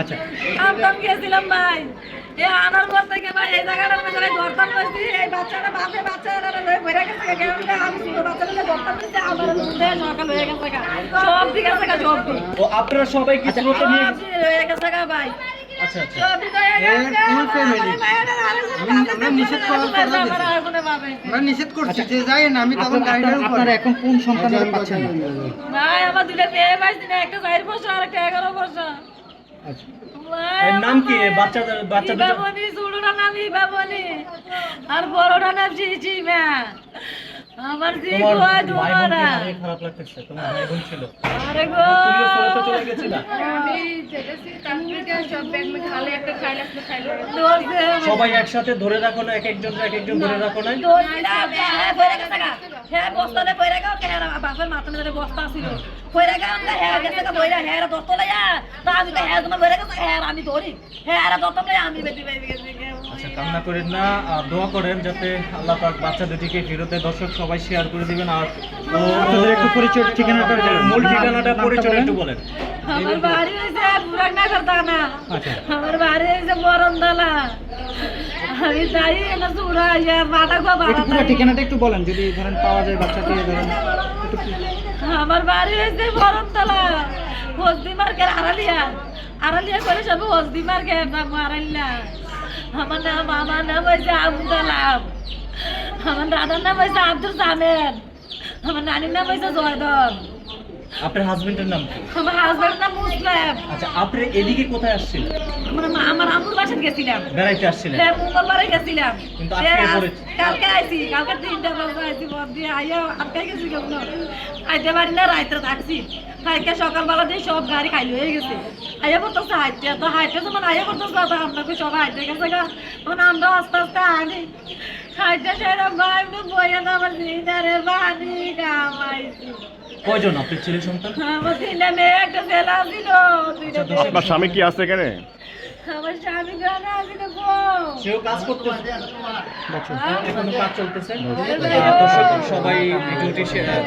আচ্ছা। ভাই। এ আনার পর থেকে ভাই এই জায়গাটার মধ্যে এই বাচ্চাটা বাপে গেছে আমি ছোট বাচ্চাটা আমার মধ্যে সকাল হয়ে গেছে সব দিক আছে সব দিক ও আপনারা সবাই কি স্রোতে নিয়ে হয়ে গেছে ভাই। আচ্ছা আচ্ছা। আমার নিষেধ করার আমার নিষেধ করছি যে যাই না আমি তখন গাড়িটার উপর আপনারা এখন কোন সন্তানের পাচ্ছেন না ভাই আমার দুটো মেয়ে পাইছি না একটা চার বছর আর একটা এগারো বছর। আচ্ছা। নাম কি? আমার বাচ্চাদের বাচ্চা দুটো নাম ইবাবনি, আর বড়টার নাম চিচিমা। আমার তোমার ভাই বোনকে দুমারা। অনেক খারাপ লাগতেছে তোমার ভাই বোন ছিল আরে গো। তুমিও স্রোতে চলে গেছিলা দোষে সবাই একসাথে ধরে রাখো না এক একজন এক একজন ধরে রাখো না হ্যাঁ। হ্যাঁ, বস্তাতে পইরা গেও, কে আর বাপের মাথার মধ্যে বস্তা ছিল। পইরা গেও, আমরা হ্যাঁ গেছে গা, পইরা, হ্যাঁ দস্তা তা আমি তো হ্যাঁ তোমার পইরা গেছে, হ্যাঁ আমি ধরি। হ্যাঁ রা দস্তা আমি বেটি বেটি কান্না করেন না আর দোয়া করেন যাতে আল্লাহ পাক বাচ্চা দুটিকে ফেরত দেয় দর্শক সবাই শেয়ার করে দিবেন আর আপনাদের একটু পরিচয় ঠিকানাটা দেবেন। মূল ঠিকানাটা পরিচয় একটু বলেন। আমার বাড়ি হয়েছে পুরানা করতা না আচ্ছা। আমার বাড়ি হয়েছে বরণতলা আমি যাই না চূড়া ইয়া মাটা গো একটু পুরো ঠিকানাটা একটু বলেন যদি ধরেন পাওয়া যায় বাচ্চাকে ধরেন একটু আমার বাড়ি হয়েছে বরণতলা হসদি মার্কেট আড়ালিয়া। আড়ালিয়া করে সব হসদি মার্কেট আড়ালিয়া আমার নাম আমার নাম হয়েছে আবুদালাম আমার দাদার নাম হয়েছে আব্দুল সামেদ। আমার নানির নাম হয়েছে জয়দন আপনার হাজবেন্ডের নাম কি? আমার হাজবেন্ড নাম মুসলাম। আচ্ছা আপনি এদিকে কোথায় আসছিলেন? আমার মা- আমার আম্মুর বাসায় গেছিলাম। বেড়াইতে আসছিলেন? হ্যাঁ, মঙ্গলবারে গেছিলাম। কিন্তু আজকে আজ- কালকে আইছি কালকে তিনটা বাজে আইছি বদ দিয়ে আইয়া আটকে গেছি কেমন? আইতে পারি না রাইতে থাকছি। কালকে সকালবেলা দিয়ে সব গাড়ি খাইলি হয়ে গেছে। আইয়া পড়তেছে হাইতে তো হাইতে তো মানে আইয়া পড়তেছে তো আপনাকে সব হাইতে গেছে গা। তখন আমরা আস্তে আস্তে আনি হাইতে সেরকম ভাই বইয়া না আমার দিনারে বানি কামাইছি কয়জন? আপনার ছেলে সন্তান? হ্যাঁ, আমার ছেলে মেয়ে একটা ছেলে আছিল আচ্ছা, আপনার স্বামী কি আছে এখানে? আমার স্বামী গানা আছিল গো সেও কাজ করতে আচ্ছা। এখনও কাজ চলতেছে। সবাই ভিডিওটি শেয়ার